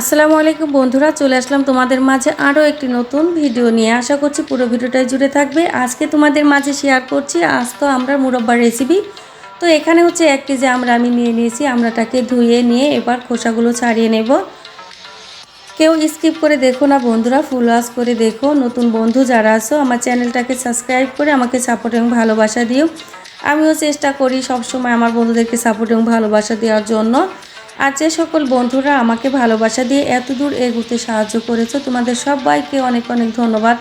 আসসালামু আলাইকুম বন্ধুরা, চলে আসলাম তোমাদের মাঝে আরও একটি নতুন ভিডিও নিয়ে। আশা করছি পুরো ভিডিওটাই জুড়ে থাকবে। আজকে তোমাদের মাঝে শেয়ার করছি, আজ তো আমরা মুরব্বার রেসিপি তো এখানে হচ্ছে এক কেজি আমরা আমি নিয়ে নিয়েছি, আমরাটাকে ধুয়ে নিয়ে এবার খোসাগুলো ছাড়িয়ে নেব। কেউ স্কিপ করে দেখো না বন্ধুরা ফুল ওয়াশ করে দেখো। নতুন বন্ধু যারা আছো, আমার চ্যানেলটাকে সাবস্ক্রাইব করে আমাকে সাপোর্ট এবং ভালোবাসা দিও। আমিও চেষ্টা করি সবসময় আমার বন্ধুদেরকে সাপোর্ট এবং ভালোবাসা দেওয়ার জন্য। আর যে সকল বন্ধুরা আমাকে ভালোবাসা দিয়ে এত দূর এগোতে সাহায্য করেছ, তোমাদের সবাইকে অনেক অনেক ধন্যবাদ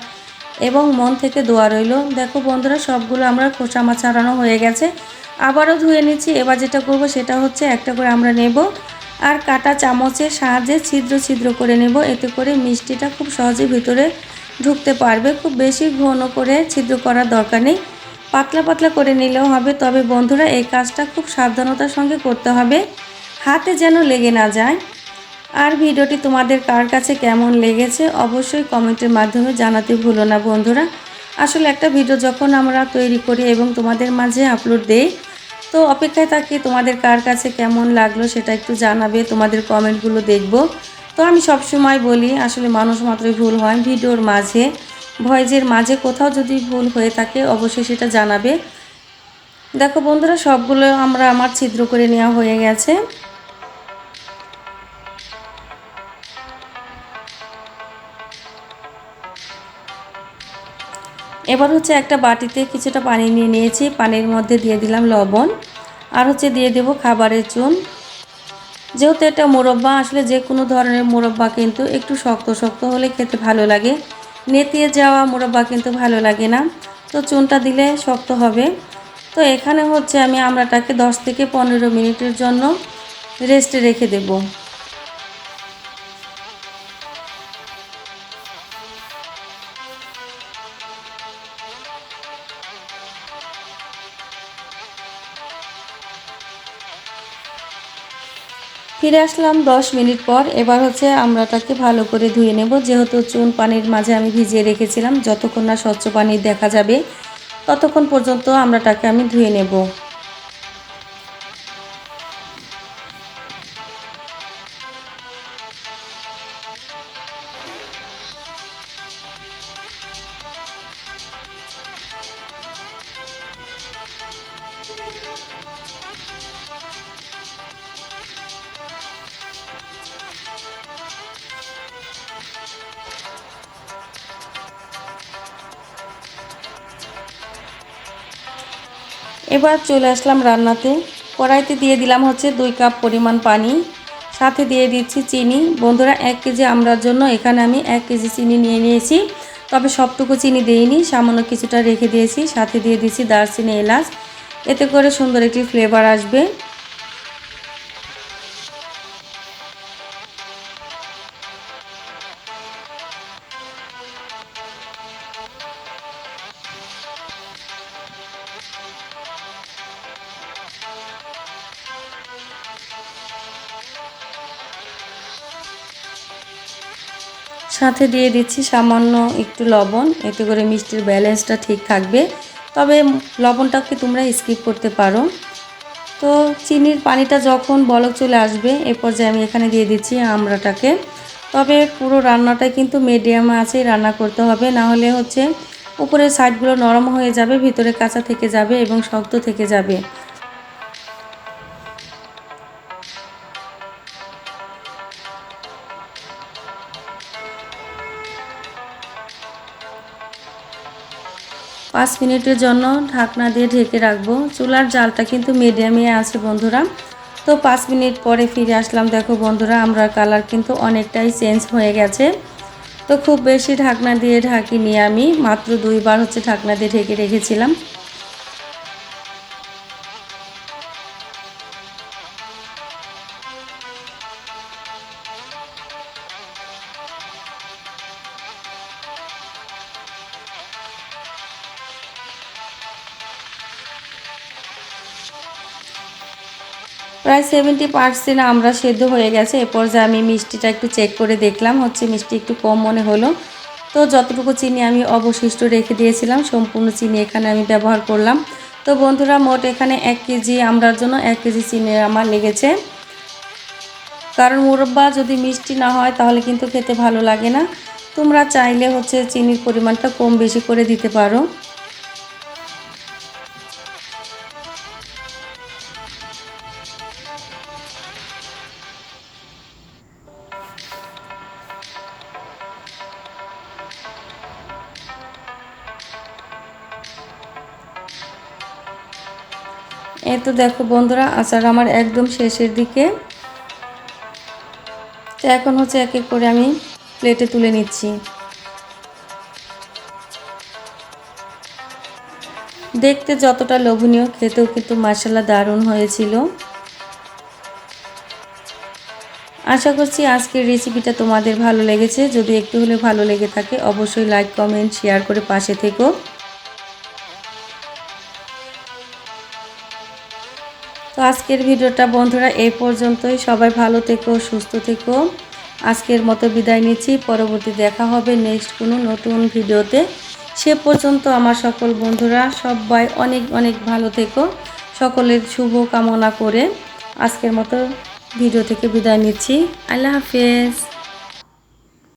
এবং মন থেকে দোয়া রইল। দেখো বন্ধুরা, সবগুলো আমরা খোসা মাছ ছাড়ানো হয়ে গেছে। আবারও ধুয়ে নিচ্ছি। এবার যেটা করব সেটা হচ্ছে একটা করে আমরা নেব আর কাটা চামচের সাহায্যে ছিদ্র ছিদ্র করে নেব। এতে করে মিষ্টিটা খুব সহজে ভিতরে ঢুকতে পারবে। খুব বেশি ঘন করে ছিদ্র করার দরকার নেই। পাতলা পাতলা করে নিলেও হবে। তবে বন্ধুরা, এই কাজটা খুব সাবধানতার সঙ্গে করতে হবে। হাতে যেন লেগে না যায়। আর ভিডিওটি তোমাদের কার কাছে কেমন লেগেছে অবশ্যই কমেন্টের মাধ্যমে জানাতে ভুলো না বন্ধুরা। আসলে একটা ভিডিও যখন আমরা তৈরি করি এবং তোমাদের মাঝে আপলোড দেই, তো অপেক্ষায় থাকি তোমাদের কার কাছে কেমন লাগল সেটা একটু জানাবে, তোমাদের কমেন্টগুলো দেখব। তো আমি সবসময় বলি, আসলে মানুষ মাত্রই ভুল হয় ভিডিওর মাঝে। ভয়েজের মাঝে কোথাও যদি ভুল হয়ে থাকে অবশ্যই সেটা জানাবে। দেখো বন্ধুরা, সবগুলো আমরা আমার ছিদ্র করে নেওয়া হয়ে গেছে। এবার হচ্ছে একটা বাটিতে কিছুটা পানি নিয়ে নিয়েছি, পানির মধ্যে দিয়ে দিলাম লবণ, আর হচ্ছে দিয়ে দেব খাবারের চুন। যেহেতু এটা মোরব্বা, আসলে যে কোনো ধরনের মোরব্বা কিন্তু একটু শক্ত শক্ত হলে খেতে ভালো লাগে। নেতিয়ে যাওয়া মোরব্বা কিন্তু ভালো লাগে না। তো চুনটা দিলে শক্ত হবে। তো এখানে হচ্ছে আমি আমরাটাকে 10 থেকে পনেরো মিনিটের জন্য রেস্টে রেখে দেবো। ফিরে আসলাম 10 মিনিট পর। এবার হচ্ছে আমরা তাকে ভালো করে ধুয়ে নেব। যেহেতু চুন পানির মাঝে আমি ভিজিয়ে রেখেছিলাম, যতক্ষণ না স্বচ্ছ পানি দেখা যাবে, ততক্ষণ পর্যন্ত আমরা তাকে আমি ধুয়ে নেব। এবার চলে আসলাম রান্নাতে। কড়াইতে দিয়ে দিলাম হচ্ছে দুই কাপ পরিমাণ পানি, সাথে দিয়ে দিচ্ছি চিনি। বন্ধুরা, এক কেজি আমরার জন্য এখানে আমি এক কেজি চিনি নিয়ে নিয়েছি, তবে সবটুকু চিনি দিইনি, সামান্য কিছুটা রেখে দিয়েছি। সাথে দিয়ে দিচ্ছি দারচিনি এলাচ, এতে করে সুন্দর একটি ফ্লেভার আসবে। সাথে দিয়ে দিচ্ছি সামান্য একটু লবণ। এতে করে মিষ্টির ব্যালেন্সটা ঠিক থাকবে। তবে লবণটাকে তোমরা স্কিপ করতে পারো। তো চিনির পানিটা যখন বলক চলে আসবে, এ পর্যায়ে আমি এখানে দিয়ে দিচ্ছি আমড়াটাকে। তবে পুরো রান্নাটা কিন্তু মিডিয়াম আছেই রান্না করতে হবে। না হলে হচ্ছে উপরের সাইডগুলো নরম হয়ে যাবে, ভিতরে কাঁচা থেকে যাবে এবং শক্ত থেকে যাবে। পাঁচ মিনিটের জন্য ঢাকনা দিয়ে ঢেকে রাখব। চুলার জালটা কিন্তু মিডিয়ামে আছে বন্ধুরা। তো পাঁচ মিনিট পরে ফিরে আসলাম। দেখো বন্ধুরা, আমরা কালার কিন্তু অনেকটাই চেঞ্জ হয়ে গেছে। তো খুব বেশি ঢাকনা দিয়ে ঢাকিনি আমি। মাত্র দুইবার হচ্ছে ঢাকনা দিয়ে ঢেকে রেখেছিলাম। প্রায় সেভেন্টি পার্সেন্ট আমরা সেদ্ধ হয়ে গেছে। এ পর্যায়ে আমি মিষ্টিটা একটু চেক করে দেখলাম, হচ্ছে মিষ্টি একটু কম মনে হলো। তো যতটুকু চিনি আমি অবশিষ্ট রেখে দিয়েছিলাম, সম্পূর্ণ চিনি এখানে আমি ব্যবহার করলাম। তো বন্ধুরা, মোট এখানে এক কেজি আমরার জন্য এক কেজি চিনি আমার লেগেছে। কারণ মুরব্বা, যদি মিষ্টি না হয় তাহলে কিন্তু খেতে ভালো লাগে না। তোমরা চাইলে হচ্ছে চিনির পরিমাণটা কম বেশি করে দিতে পারো। এই তো দেখো বন্ধুরা, আচার আমার একদম শেষের দিকে। তো এখন হচ্ছে এক এক করে আমি প্লেটে তুলে নিচ্ছি। দেখতে যতটা লোভনীয়, খেতেও কিন্তু মাসালা দারুণ হয়েছিল। আশা করছি আজকের রেসিপিটা তোমাদের ভালো লেগেছে। যদি একটু হলে ভালো লেগে থাকে, অবশ্যই লাইক কমেন্ট শেয়ার করে পাশে থেকো। তো আজকের ভিডিওটা বন্ধুরা এই পর্যন্তই। সবাই ভালো থেকো, সুস্থ থেকো। আজকের মতো বিদায় নিচ্ছি। পরবর্তী দেখা হবে নেক্সট কোনো নতুন ভিডিওতে। সে পর্যন্ত আমার সকল বন্ধুরা, সবাই অনেক অনেক ভালো থেকো। সকলের শুভ কামনা করে আজকের মতো ভিডিও থেকে বিদায় নিচ্ছি। আল্লাহ হাফেজ।